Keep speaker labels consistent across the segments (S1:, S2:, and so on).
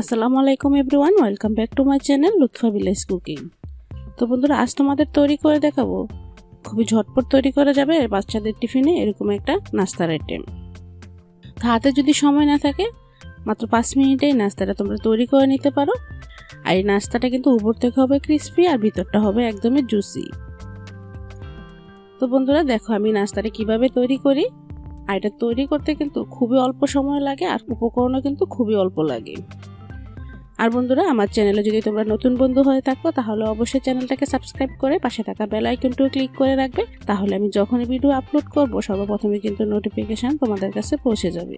S1: আসসালামু আলাইকুম everyone, welcome back to my channel Lutfa village cooking. তো বন্ধুরা, আজ তোমাদের তৈরি করে দেখাবো, খুবই ঝটপট তৈরি করা যাবে বাচ্চাদের টিফিনে এরকম একটা নাস্তার আইটেম তো হাতে যদি সময় না থাকে, মাত্র পাঁচ মিনিটেই নাস্তাটা তোমরা তৈরি করে নিতে পারো। আর এই নাস্তাটা কিন্তু উপর থেকে হবে ক্রিসপি আর ভিতরটা হবে একদমই জুসি তো বন্ধুরা, দেখো আমি নাস্তাটা কীভাবে তৈরি করি। আর এটা তৈরি করতে কিন্তু খুবই অল্প সময় লাগে আর উপকরণও কিন্তু খুবই অল্প লাগে। আর বন্ধুরা, আমার চ্যানেলে যদি তোমরা নতুন বন্ধু হয়ে থাকো, তাহলে অবশ্যই চ্যানেলটাকে সাবস্ক্রাইব করে পাশে থাকা বেল আইকনটিও ক্লিক করে রাখবে। তাহলে আমি যখনই ভিডিও আপলোড করব, সর্বপ্রথমে কিন্তু নোটিফিকেশান তোমাদের কাছে পৌঁছে যাবে।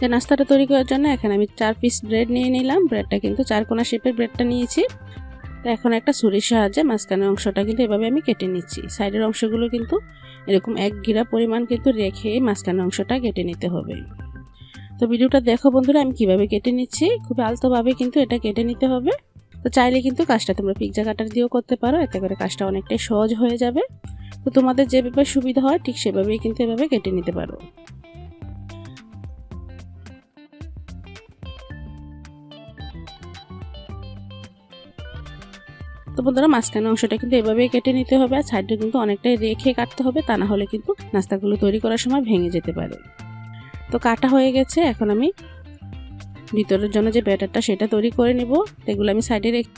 S1: যে নাস্তাটা তৈরি করার জন্য এখানে আমি চার পিস ব্রেড নিয়ে নিলাম। ব্রেডটা কিন্তু চার কোনা শেপের ব্রেডটা নিয়েছি। তো এখন একটা ছুরির সাহায্যে মাঝখানের অংশটা কিন্তু এভাবে আমি কেটে নিচ্ছি। সাইডের অংশগুলো কিন্তু এরকম এক গিরা পরিমাণ কিন্তু রেখে মাঝখানের অংশটা কেটে নিতে হবে। তো ভিডিওটা দেখো বন্ধুরা, আমি কীভাবে কেটে নিচ্ছি? খুবই আলতোভাবে কিন্তু এটা কেটে নিতে হবে। তো চাইলে কিন্তু কাজটা তোমরা পিৎজা কাটার দিয়েও করতে পারো, এতে করে কাজটা অনেকটাই সহজ হয়ে যাবে। তো তোমাদের যেভাবে সুবিধা হয়, ঠিক সেভাবেই কিন্তু এভাবে কেটে নিতে পারো। তো বন্ধুরা, মাঝখানে অংশটা কিন্তু এভাবেই কেটে নিতে হবে, আর সাইডটা কিন্তু অনেকটাই রেখে কাটতে হবে, তা না হলে কিন্তু নাস্তাগুলো তৈরি করার সময় ভেঙে যেতে পারে। তো কাটা হয়ে গেছে, এখন আমি ভিতরের জন্য যে ব্যাটারটা সেটা তৈরি করে নেব। এগুলো আমি সাইডে রেখে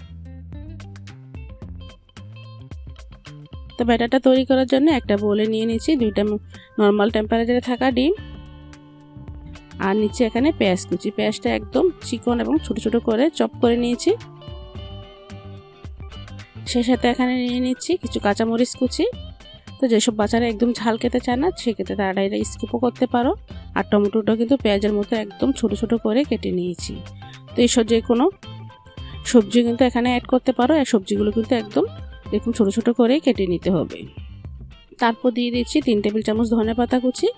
S1: তো ব্যাটারটা তৈরি করার জন্য একটা বোলে নিয়ে নিয়েছি, দুইটা নর্মাল টেম্পারেচারে থাকা ডিম। আর নিচে এখানে পেঁয়াজ কুচি। পেঁয়াজটা একদম চিকন এবং ছোট ছোট করে চপ করে নিয়েছি। সেই সাথে এখানে নিয়ে নিচ্ছি কিছু কাঁচামরিচ কুচি। তো যেসব বাচ্চারা একদম ঝাল খেতে চায় না, সেক্ষেত্রে তারা এটা স্কিপও করতে পারো। আর টমেটোটা কিন্তু পেঁয়াজের মতো একদম ছোট ছোট করে কেটে নিয়েছি। তো এইসব যে কোনো সবজি কিন্তু এখানে অ্যাড করতে পারো আর সবজিগুলো কিন্তু একদম এরকম ছোট ছোট করেই কেটে নিতে হবে। তারপর দিয়ে দিচ্ছি তিন টেবিল চামচ ধনে পাতা কুচি।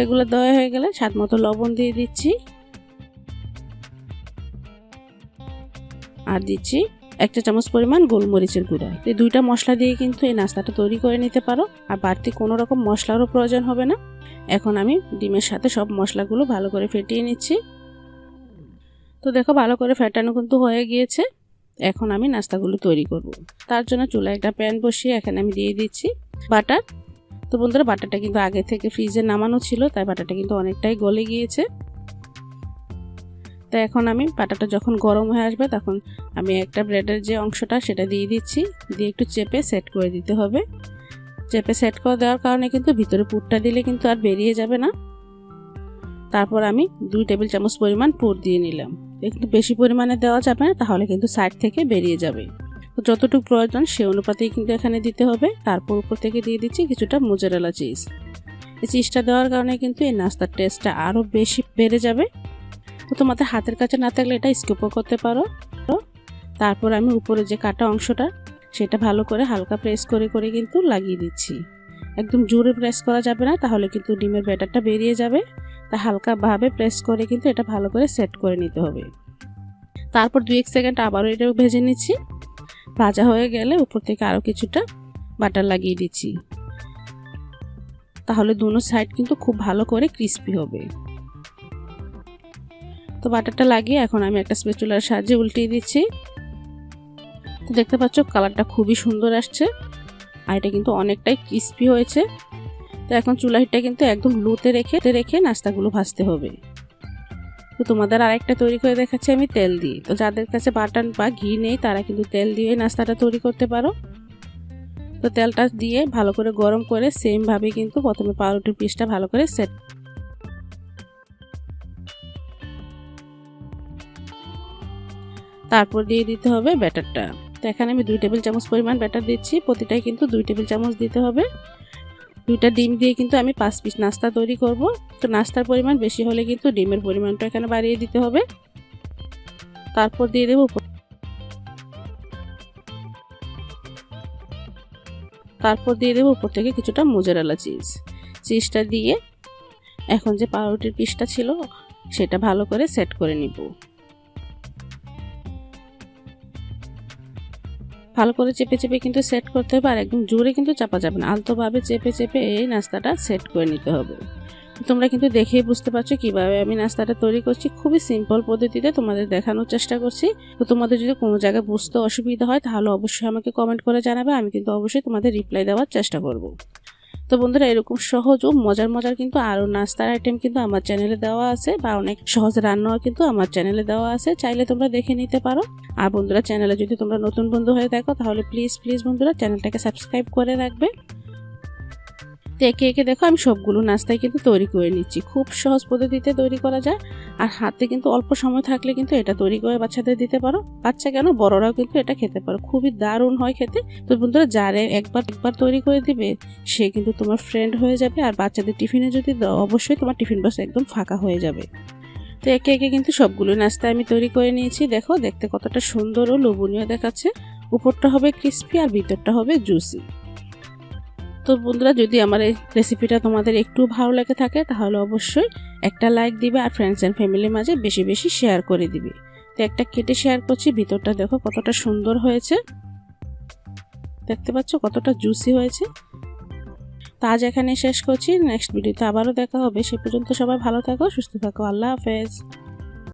S1: এগুলো দেওয়া হয়ে গেলে স্বাদ মতো লবণ দিয়ে দিচ্ছি। আর দিচ্ছি একটা চামচ পরিমাণ গোলমরিচের গুঁড়া। এই দুইটা মশলা দিয়ে কিন্তু এই নাস্তাটা তৈরি করে নিতে পারো। আর বাড়তি কোনো রকম মশলারও প্রয়োজন হবে না। এখন আমি ডিমের সাথে সব মশলাগুলো ভালো করে ফেটিয়ে নিচ্ছি। তো দেখো, ভালো করে ফেটানো কিন্তু হয়ে গিয়েছে। এখন আমি নাস্তাগুলো তৈরি করব। তার জন্য চুলায় একটা প্যান বসিয়ে এখানে আমি দিয়ে দিচ্ছি বাটার। তো বন্ধুরা, বাটারটা কিন্তু আগে থেকে ফ্রিজে নামানো ছিল, তাই বাটারটা কিন্তু অনেকটাই গলে গিয়েছে। তো এখন আমি পাটাটা যখন গরম হয়ে আসবে তখন আমি একটা ব্রেডের যে অংশটা সেটা দিয়ে দিচ্ছি। দিয়ে একটু চেপে সেট করে দিতে হবে। চেপে সেট করে দেওয়ার কারণে কিন্তু ভিতরে পুরটা দিলে কিন্তু আর বেরিয়ে যাবে না। তারপর আমি দুই টেবিল চামচ পরিমাণ পুর দিয়ে নিলাম। একটু বেশি পরিমাণে দেওয়া যাবে না, তাহলে কিন্তু সাইড থেকে বেরিয়ে যাবে। যতটুকু প্রয়োজন সে অনুপাতেই কিন্তু এখানে দিতে হবে। তারপর উপর থেকে দিয়ে দিচ্ছি কিছুটা মোজারেলা চিজ এই চিজটা দেওয়ার কারণে কিন্তু এই নাস্তার টেস্টটা আরও বেশি বেড়ে যাবে। তো তোমাদের হাতের কাছে না থাকলে এটা স্কিপও করতে পারো। তারপর আমি উপরে যে কাটা অংশটা, সেটা ভালো করে হালকা প্রেস করে করে কিন্তু লাগিয়ে দিচ্ছি। একদম জোরে প্রেস করা যাবে না, তাহলে কিন্তু ডিমের ব্যাটারটা বেরিয়ে যাবে। তা হালকাভাবে প্রেস করে কিন্তু এটা ভালো করে সেট করে নিতে হবে। তারপর দুই এক সেকেন্ড আবারও এটাও ভেজে নিচ্ছি। ভাজা হয়ে গেলে উপর থেকে আরও কিছুটা বাটার লাগিয়ে দিচ্ছি। তাহলে দুনো সাইড কিন্তু খুব ভালো করে ক্রিস্পি হবে। তো বাটারটা লাগিয়ে এখন আমি একটা স্পেচুলার সাহায্যে উল্টিয়ে দিচ্ছি। তো দেখতে পাচ্ছ, কালারটা খুবই সুন্দর আসছে আর এটা কিন্তু অনেকটাই ক্রিস্পি হয়েছে। তো এখন চুলাহিটা কিন্তু একদম লুতে রেখে রেখে নাস্তাগুলো ভাজতে হবে। তো তোমাদের আরেকটা তৈরি করে দেখাচ্ছি আমি তেল দিই তো যাদের কাছে বাটার বা ঘি নেই, তারা কিন্তু তেল দিয়ে নাস্তাটা তৈরি করতে পারো। তো তেলটা দিয়ে ভালো করে গরম করে সেমভাবে কিন্তু প্রথমে পাউরুটির পিসটা ভালো করে সেট তারপর দিয়ে দিতে হবে ব্যাটারটা। তো এখানে আমি দুই টেবিল চামচ পরিমাণ ব্যাটার দিচ্ছি, প্রতিটাই কিন্তু দুই টেবিল চামচ দিতে হবে। দুইটা ডিম দিয়ে কিন্তু আমি পাঁচ পিস নাস্তা তৈরি করব। তো নাস্তার পরিমাণ বেশি হলে কিন্তু ডিমের পরিমাণটা এখানে বাড়িয়ে দিতে হবে। তারপর দিয়ে দেবো তারপর দিয়ে দেবো উপর থেকে কিছুটা মোজারেলা চিজ। চিজটা দিয়ে এখন যে পাউরুটির পিসটা ছিল, সেটা ভালো করে সেট করে নিব। ভালো করে চেপে চেপে কিন্তু সেট করতে হবে আর একদম জোরে কিন্তু চাপা যাবে না। আলতোভাবে চেপে চেপে এই নাস্তাটা সেট করে নিতে হবে। তোমরা কিন্তু দেখেই বুঝতে পারছ কীভাবে আমি নাস্তাটা তৈরি করছি। খুবই সিম্পল পদ্ধতিতে তোমাদের দেখানোর চেষ্টা করছি। তো তোমাদের যদি কোনো জায়গায় বুঝতে অসুবিধা হয় তাহলে অবশ্যই আমাকে কমেন্ট করে জানাবে। আমি কিন্তু অবশ্যই তোমাদের রিপ্লাই দেওয়ার চেষ্টা করব। তো বন্ধুরা, এরকম সহজ ও মজার মজার কিন্তু আরও নাস্তার আইটেম কিন্তু আমার চ্যানেলে দেওয়া আছে বা অনেক সহজ রান্নাও কিন্তু আমার চ্যানেলে দেওয়া আছে। চাইলে তোমরা দেখে নিতে পারো। আর বন্ধুরা চ্যানেলে যদি তোমরা নতুন বন্ধু হয়ে থাকো, তাহলে প্লিজ প্লিজ বন্ধুরা চ্যানেলটাকে সাবস্ক্রাইব করে রাখবে। তো একে একে দেখো আমি সবগুলো নাস্তায় কিন্তু তৈরি করে নিচ্ছি। খুব সহজ পদ্ধতিতে তৈরি করা যায়। আর হাতে কিন্তু অল্প সময় থাকলে কিন্তু এটা তৈরি করে বাচ্চাদের দিতে পারো। বাচ্চা কেন? বড়রাও কিন্তু এটা খেতে পারো। খুবই দারুণ হয় খেতে। তো বন্ধুরা, যারে একবার একবার তৈরি করে দিবে, সে কিন্তু তোমার ফ্রেন্ড হয়ে যাবে। আর বাচ্চাদের টিফিনে যদি দাও, অবশ্যই তোমার টিফিন বক্স একদম ফাঁকা হয়ে যাবে। তো একে একে কিন্তু সবগুলো নাস্তা আমি তৈরি করে নিয়েছি। দেখো, দেখতে কতটা সুন্দর ও লোভনীয় দেখাচ্ছে। উপরটা হবে ক্রিস্পি আর ভিতরটা হবে জুসি তো বন্ধুরা, যদি আমার এই রেসিপিটা তোমাদের একটু ভালো লেগে থাকে, তাহলে অবশ্যই একটা লাইক দিবে আর ফ্রেন্ডস অ্যান্ড ফ্যামিলির মাঝে বেশি বেশি শেয়ার করে দিবে। তো একটা কেটে শেয়ার করছি, ভিতরটা দেখো কতটা সুন্দর হয়েছে। দেখতে পাচ্ছ কতটা জুসি হয়েছে। তো আজ এখানে শেষ করছি। নেক্সট ভিডিওতে আবারও দেখা হবে। সে পর্যন্ত সবাই ভালো থাকো, সুস্থ থাকো। আল্লাহ হাফেজ।